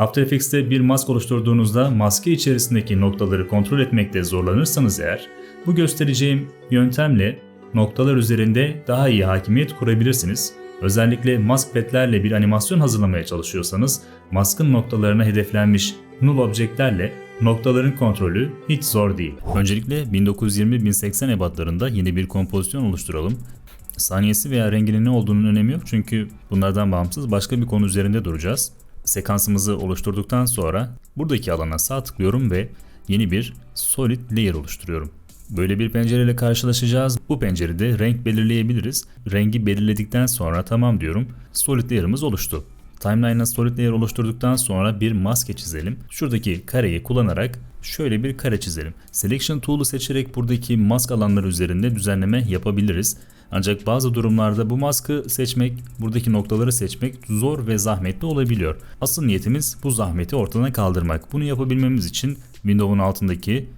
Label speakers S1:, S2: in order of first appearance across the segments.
S1: After Effects'te bir mask oluşturduğunuzda maske içerisindeki noktaları kontrol etmekte zorlanırsanız eğer, bu göstereceğim yöntemle noktalar üzerinde daha iyi hakimiyet kurabilirsiniz. Özellikle mask petlerle bir animasyon hazırlamaya çalışıyorsanız, maskın noktalarına hedeflenmiş null objektlerle noktaların kontrolü hiç zor değil. Öncelikle 1920-1080 ebatlarında yeni bir kompozisyon oluşturalım. Saniyesi veya renginin ne olduğunun önemi yok çünkü bunlardan bağımsız başka bir konu üzerinde duracağız. Sekansımızı oluşturduktan sonra buradaki alana sağ tıklıyorum ve yeni bir solid layer oluşturuyorum. Böyle bir pencereyle karşılaşacağız. Bu pencerede renk belirleyebiliriz. Rengi belirledikten sonra tamam diyorum. Solid layer'ımız oluştu. Timeline'a solid layer oluşturduktan sonra bir maske çizelim. Şuradaki kareyi kullanarak şöyle bir kare çizelim. Selection tool'u seçerek buradaki mask alanları üzerinde düzenleme yapabiliriz. Ancak bazı durumlarda bu maskı seçmek, buradaki noktaları seçmek zor ve zahmetli olabiliyor. Asıl niyetimiz bu zahmeti ortadan kaldırmak. Bunu yapabilmemiz için Windows'un altındaki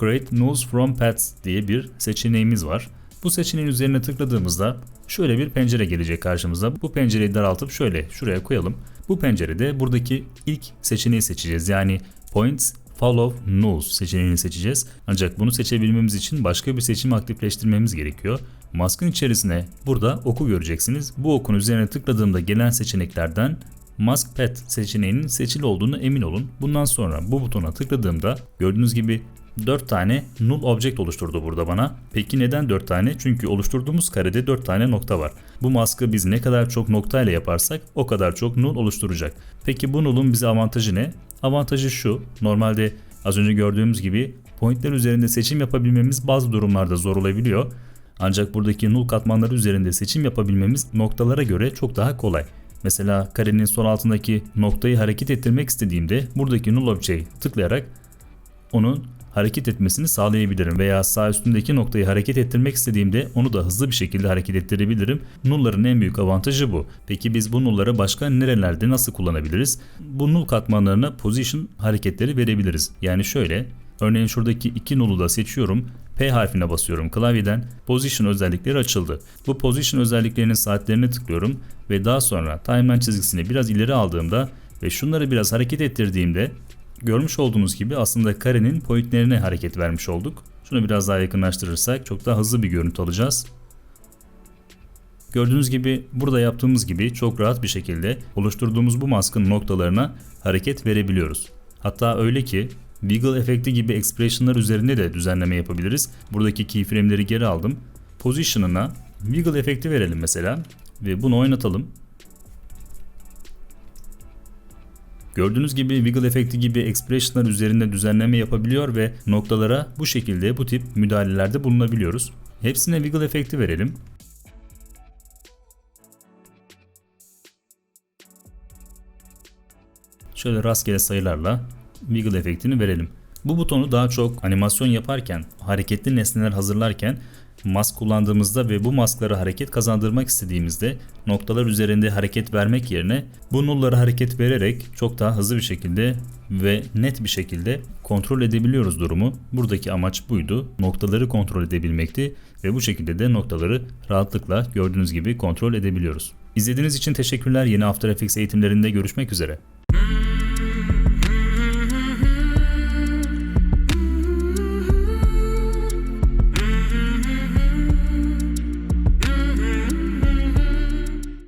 S1: Create Nulls from Paths diye bir seçeneğimiz var. Bu seçeneğin üzerine tıkladığımızda şöyle bir pencere gelecek karşımıza. Bu pencereyi daraltıp şöyle şuraya koyalım. Bu pencerede buradaki ilk seçeneği seçeceğiz. Yani Points Follow Nulls seçeneğini seçeceğiz. Ancak bunu seçebilmemiz için başka bir seçimi aktifleştirmemiz gerekiyor. Maskın içerisine burada oku göreceksiniz. Bu okun üzerine tıkladığımda gelen seçeneklerden Mask Pet seçeneğinin seçili olduğunu emin olun. Bundan sonra bu butona tıkladığımda gördüğünüz gibi 4 tane null object oluşturdu burada bana. Peki neden 4 tane? Çünkü oluşturduğumuz karede 4 tane nokta var. Bu maskı biz ne kadar çok nokta ile yaparsak o kadar çok null oluşturacak. Peki bu null'un bize avantajı ne? Avantajı şu. Normalde az önce gördüğümüz gibi pointler üzerinde seçim yapabilmemiz bazı durumlarda zor olabiliyor. Ancak buradaki null katmanları üzerinde seçim yapabilmemiz noktalara göre çok daha kolay. Mesela karenin sol altındaki noktayı hareket ettirmek istediğimde buradaki null object'e tıklayarak onun hareket etmesini sağlayabilirim veya sağ üstündeki noktayı hareket ettirmek istediğimde onu da hızlı bir şekilde hareket ettirebilirim. Null'ların en büyük avantajı bu. Peki biz bu null'ları başka nerelerde nasıl kullanabiliriz? Bu null katmanlarına position hareketleri verebiliriz. Yani şöyle Örneğin şuradaki iki null'u da seçiyorum. P harfine basıyorum klavyeden. Position özellikleri açıldı. Bu position özelliklerinin saatlerine tıklıyorum ve daha sonra timeline çizgisini biraz ileri aldığımda ve şunları biraz hareket ettirdiğimde görmüş olduğunuz gibi aslında karenin pointlerine hareket vermiş olduk. Şunu biraz daha yakınlaştırırsak çok daha hızlı bir görüntü alacağız. Gördüğünüz gibi burada yaptığımız gibi çok rahat bir şekilde oluşturduğumuz bu maskın noktalarına hareket verebiliyoruz. Hatta öyle ki Wiggle efekti gibi expressionlar üzerinde de düzenleme yapabiliriz. Buradaki keyframe'leri geri aldım. Position'ına Wiggle efekti verelim mesela ve bunu oynatalım. Gördüğünüz gibi wiggle efekti gibi expressionlar üzerinde düzenleme yapabiliyor ve noktalara bu şekilde bu tip müdahalelerde bulunabiliyoruz. Hepsine wiggle efekti verelim. Şöyle rastgele sayılarla wiggle efektini verelim. Bu butonu daha çok animasyon yaparken, hareketli nesneler hazırlarken mask kullandığımızda ve bu maskları hareket kazandırmak istediğimizde noktalar üzerinde hareket vermek yerine bu nullları hareket vererek çok daha hızlı bir şekilde ve net bir şekilde kontrol edebiliyoruz durumu. Buradaki amaç buydu. Noktaları kontrol edebilmekti ve bu şekilde de noktaları rahatlıkla gördüğünüz gibi kontrol edebiliyoruz. İzlediğiniz için teşekkürler. Yeni After Effects eğitimlerinde görüşmek üzere.